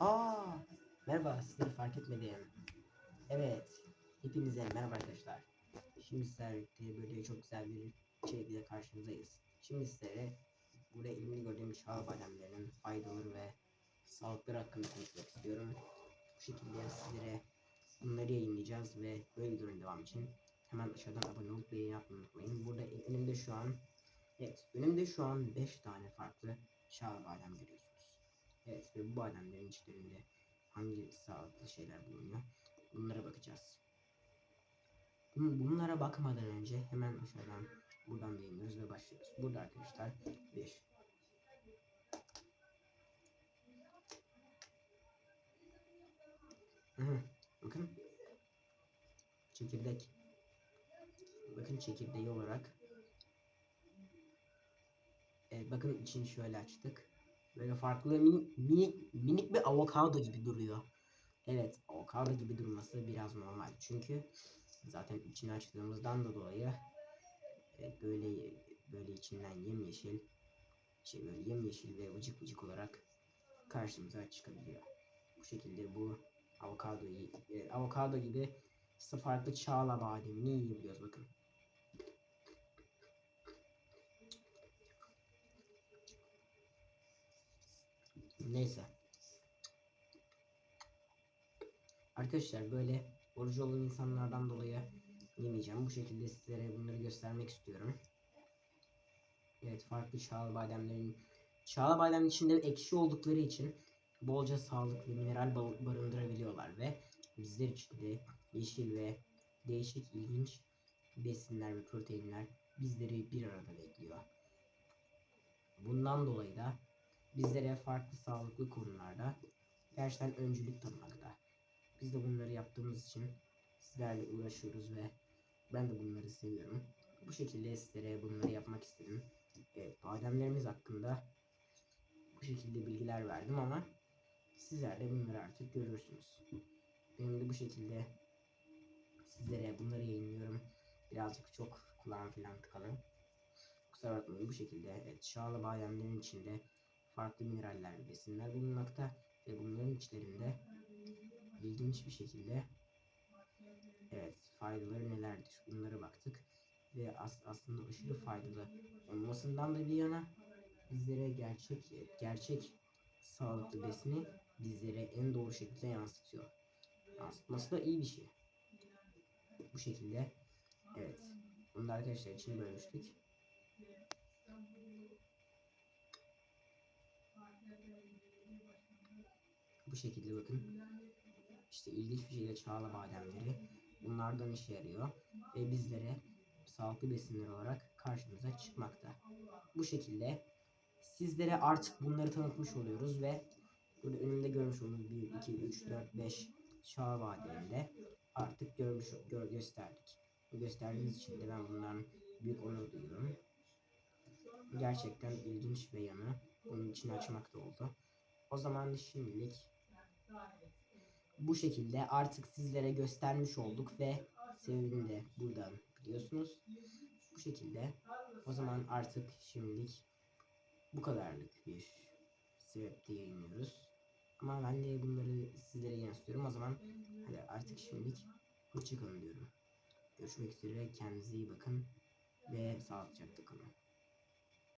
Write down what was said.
Aa, merhaba sizleri fark etmedim. Evet, hepinize merhaba arkadaşlar. Şimdi sizlerle böyle çok güzel bir içerikle karşınızdayız. Şimdi sizlere burada elimde gördüğüm şah bademlerinin faydaları ve sağlıkları hakkında konuşmak istiyorum. Bu şekilde sizlere bunları yayınlayacağız ve böyle videonun devam için hemen aşağıdan abone olup beğeni yapmayı unutmayın. Burada önümde şu an Evet, önümde şu an 5 tane farklı şah badem görüyorsunuz. Evet ve bu bademlerin içlerinde hangi sağlıklı şeyler bulunuyor? Bunlara bakacağız. Bun- Bunlara bakmadan önce hemen aşağıdan buradan beğeniyoruz ve başlıyoruz. Burada arkadaşlar 5. Bakın. Çekirdek. Bakın çekirdeği olarak. Evet bakın içini şöyle açtık. Böyle farklı minik, minik, minik bir avokado gibi duruyor. Evet avokado gibi durması biraz normal. Çünkü zaten içini açtığımızdan da dolayı evet, böyle böyle içinden yemyeşil şey böyle yemyeşil ve vıcık vıcık olarak karşımıza çıkabiliyor. Bu şekilde bu avokadoyu e, avokado gibi farklı çağla bademini yiyebiliyoruz bakın. Neyse. Arkadaşlar böyle orucu olan insanlardan dolayı yemeyeceğim. Bu şekilde sizlere bunları göstermek istiyorum. Evet farklı çağla bademlerin çağla badem içinde ekşi oldukları için bolca sağlık ve mineral ba- barındırabiliyorlar ve bizler için de yeşil ve değişik ilginç besinler ve proteinler bizleri bir arada bekliyor. Bundan dolayı da bizlere farklı sağlıklı konularda gerçekten öncülük tanımakta. Biz de bunları yaptığımız için sizlerle uğraşıyoruz ve ben de bunları seviyorum. Bu şekilde sizlere bunları yapmak istedim. Evet, bademlerimiz hakkında bu şekilde bilgiler verdim ama sizler de bunları artık görürsünüz. Benim de bu şekilde sizlere bunları yayınlıyorum. Birazcık çok kulağım falan tıkalı. Kusura bakmayın bu şekilde evet, şağlı bademlerin içinde farklı mineraller besinler bulunmakta ve bunların içlerinde ilginç bir şekilde evet faydaları nelerdir bunlara baktık ve as aslında aşırı faydalı olmasından da bir yana bizlere gerçek gerçek sağlıklı besini bizlere en doğru şekilde yansıtıyor. Yansıtması da iyi bir şey. Bu şekilde evet. Bunu da arkadaşlar için bölmüştük. Bu şekilde bakın. İşte ilginç bir şekilde çağla bademleri bunlardan işe yarıyor ve bizlere sağlıklı besinler olarak karşımıza çıkmakta. Bu şekilde sizlere artık bunları tanıtmış oluyoruz ve burada önümde görmüş olduğunuz 1, 2, 3, 4, 5 çağla bademinde artık görmüş gör, gösterdik. Bu gösterdiğiniz için de ben bundan büyük onur duyuyorum. Gerçekten ilginç ve yanı bunun içini açmak da oldu. O zaman şimdilik bu şekilde artık sizlere göstermiş olduk ve sebebini de buradan biliyorsunuz. Bu şekilde o zaman artık şimdilik bu kadarlık bir sebepte yayınlıyoruz. Ama ben de bunları sizlere yansıtıyorum. O zaman hadi artık şimdilik hoşçakalın diyorum. Görüşmek üzere. Kendinize iyi bakın ve sağlıcakla kalın.